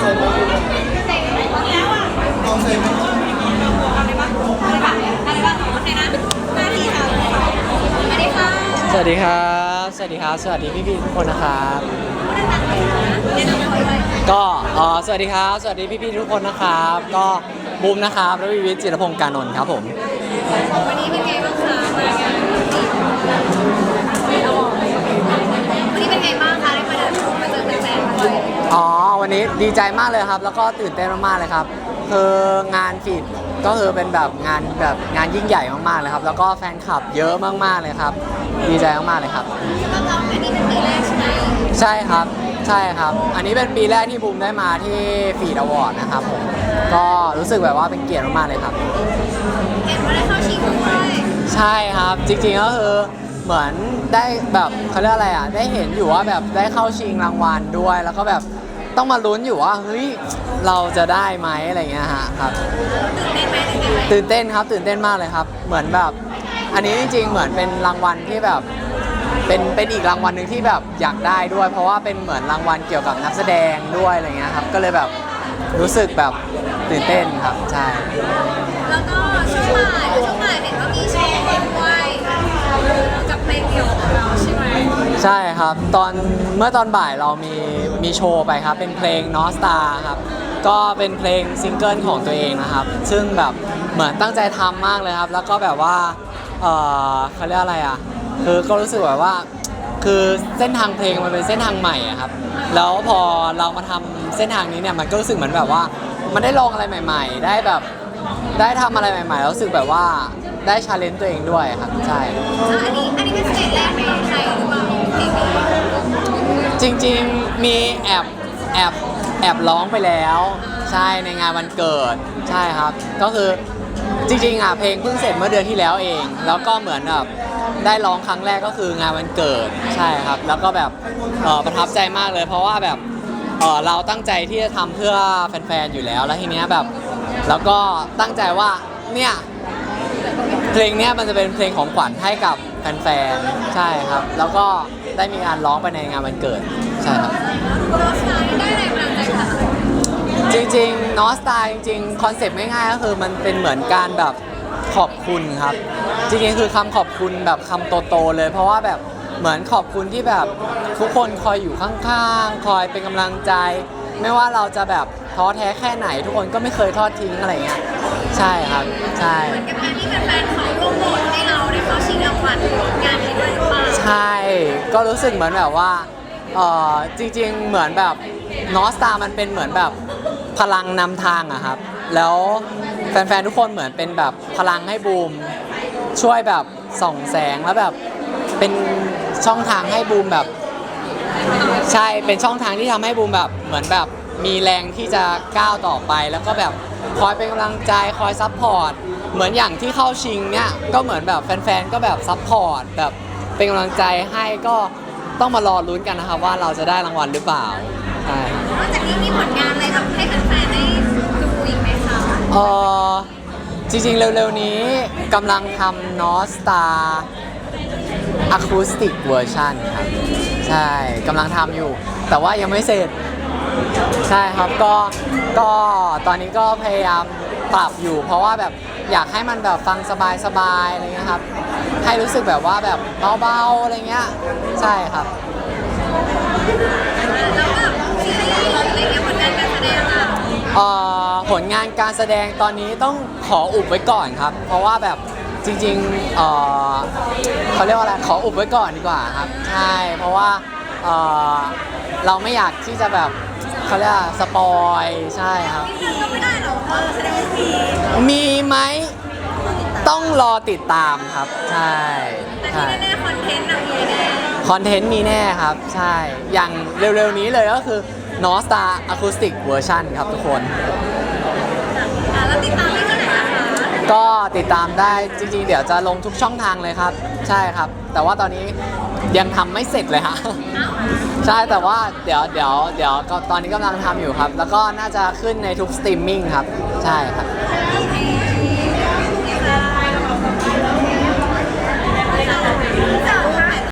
สวัสดีครับ สวัสดีครับ สวัสดีพี่พี่ทุกคนนะครับ ก็เอ่อสวัสดีครับ สวัสดีพี่พี่ทุกคนนะครับ ก็บูมนะครับรวิวิทย์จิรพงศ์การนนท์ครับผม วันนี้เป็นไงบ้างคะมางานนี้เป็นไงบ้างคะได้มาเดินชมมาเจอแฟนๆด้วย อ๋อ วั นี้ดีใจมากเลยครับ แล้วก็ตื่นเต้นมากๆเลยครับคืองานฟีดก็คือเป็นแบบงานแบบงานยิ่งใหญ่มากๆเลยครับ แล้วก็แฟนคลับเยอะมากๆเลยครับ ดีใจมากๆเลยครับสำหรับเราอันนี้เป็นปีแรกใช่ไหมใช่ครับใช่ครับ อันนี้เป็นปีแรกที่บูมได้มาที่ฟีดอวอร์ดนะครับผมก็รู้สึกแบบว่าเป็นเกียรติมากๆเลยครับเห็นว่าได้เข้าชิงด้วยใช่ครับจริงๆก็คือเหมือนได้แบบเขาเรียกอะไรอะได้เห็นอยู่ว่าแบบได้เข้าชิงรางวัลด้วย แล้วก็แบบ ต้องมาลุ้นอยู่ว่าเฮ้ยเราจะได้ไหมอะไรเงี้ยฮะครับตื่นเต้นไหมตื่นเต้นไหมตื่นเต้นครับตื่นเต้นมากเลยครับ เหมือนแบบ อันนี้จริง ๆ เหมือนเป็นรางวัลที่แบบเป็นเป็นอีกรางวัลหนึ่งที่แบบอยากได้ด้วย เพราะว่าเป็นเหมือนรางวัลเกี่ยวกับนักแสดงด้วยอะไรเงี้ยครับก็เลยแบบรู้สึกแบบตื่นเต้นครับใช่แล้วก็ช่วงบ่าย ใช่ครับ ตอนเมื่อตอนบ่ายเรามีมีโชว์ไปครับ เป็นเพลง n o s t a r ครับ ก็เป็นเพลงซิงเกิลของตัวเองนะครับ ซึ่งแบบเหมือนตั้งใจทำมากเลยครับ แล้วก็แบบว่าเออเขาเรียกอะไรอะ คือก็รู้สึกแบบว่า คือเส้นทางเพลงมันเป็นเส้นทางใหม่อะครับ แล้วพอเรามาทำเส้นทางนี้เนี่ยมันก็รู้สึกเหมือนแบบว่า มันได้ลองอะไรใหม่ ๆ ได้แบบได้ทำอะไรใหม่ๆแล้วรู้สึกแบบว่าได้ชาเลนจ์ตัวเองด้วยครับใช่ อันนี้อันนี้เป็นสเตจแรกในไทยหรือเปล่า จริงๆมีแอบแอบแอบร้องไปแล้ว ใช่ในงานวันเกิดใช่ครับ ก็คือจริงๆอะเพลงเพิ่งเสร็จเมื่อเดือนที่แล้วเอง แล้วก็เหมือนแบบได้ร้องครั้งแรกก็คืองานวันเกิดใช่ครับ แล้วก็แบบเอ่อประทับใจมากเลย เพราะว่าแบบเอ่อเราตั้งใจที่จะทำเพื่อแฟนๆอยู่แล้วแล้วทีเนี้ยแบบแล้วก็ตั้งใจว่าเนี่ยเพลงเนี้ยมันจะเป็นเพลงของขวัญให้กับแฟนๆใช่ครับ แล้วก็ ได้มีการร้องไปในงานวันเกิด ใช่ครับโรสไนท์ได้แรงบันดาลใจจากอะไรจริงๆนอสตาจริงๆคอนเซปต์ง่ายๆก็คือมันเป็นเหมือนการแบบขอบคุณครับ จริงๆคือคำขอบคุณแบบคำโตๆเลย เพราะว่าแบบเหมือนขอบคุณที่แบบทุกคนคอยอยู่ข้างๆ คอยเป็นกำลังใจ ไม่ว่าเราจะแบบท้อแท้แค่ไหน ทุกคนก็ไม่เคยทอดทิ้งอะไรเงี้ย ใช่ครับ ใช่ เหมือนกับการที่แฟนๆเขาร่วมโหวตให้เราได้เข้าชิงรางวัลงานนี้ด้วยหรือเปล่าใช่ ก็รู้สึกเหมือนแบบว่าเออจริง ๆ เหมือนแบบนอสตามันเป็นเหมือนแบบพลังนำทางอะครับ แล้วแฟนๆทุกคนเหมือนเป็นแบบพลังให้บูม ช่วยแบบส่องแสงแล้วแบบเป็นช่องทางให้บูมแบบ ใช่เป็นช่องทางที่ทำให้บูมแบบเหมือนแบบ มีแรงที่จะก้าวต่อไป แล้วก็แบบคอยเป็นกำลังใจคอยซัพพอร์ตเหมือนอย่างที่เข้าชิงเนี่ยก็เหมือนแบบแฟนๆก็แบบซัพพอร์ตแบบเป็นกำลังใจให้ก็ต้องมารอลุ้นกันนะครับว่าเราจะได้รางวัลหรือเปล่าใช่นอกจากนี้มีผลงานอะไรแบบให้แฟนๆได้ดูอีกไหมคะเออจริงๆเร็วๆนี้กำลังทำนอสตาอะคูสติกเวอร์ชันครับ ใช่กำลังทำอยู่ แต่ว่ายังไม่เสร็จ ใช่ครับก็ก็ตอนนี้ก็พยายามปรับอยู่ เพราะว่าแบบอยากให้มันแบบฟังสบายๆอะไรเงี้ยครับ ให้รู้สึกแบบว่าแบบเบาๆอะไรเงี้ยใช่ครับ แล้วแบบซีรีส์อะไรเงี้ยผลงานการแสดงอะเอ่อผลงานการแสดงตอนนี้ต้องขออุบไว้ก่อนครับ เพราะว่าแบบจริงๆเอ่อเขาเรียกว่าอะไรขออุบไว้ก่อนดีกว่าครับ ใช่ เพราะว่าเอ่อเราไม่อยากที่จะแบบ เขาเรียกว่าสปอยใช่ครับ ก็ไม่ได้หรอกเพราะแสดงว่ามีมีไหมต้องรอติดตามครับ ใช่แต่ใช่ที่แน่ๆคอนเทนต์น่ะมีแน่คอนเทนต์มีแน่ครับ ใช่ อย่างเร็วๆนี้เลยก็คือ n o s t a Acoustic Version ครับทุกคน อะแล้วติดตามได้ที่ไหนนะคะ ก็ติดตามได้จริงๆ เดี๋ยวจะลงทุกช่องทางเลยครับ ใช่ครับ แต่ว่าตอนนี้ยังทำไม่เสร็จเลยฮะ ใช่แต่ว่าเดี๋ยวเดี๋ยวเดี๋ยวก็ตอนนี้กำลังทำอยู่ครับ แล้วก็น่าจะขึ้นในทุกสตรีมมิ่งครับ ใช่ครับ โอเค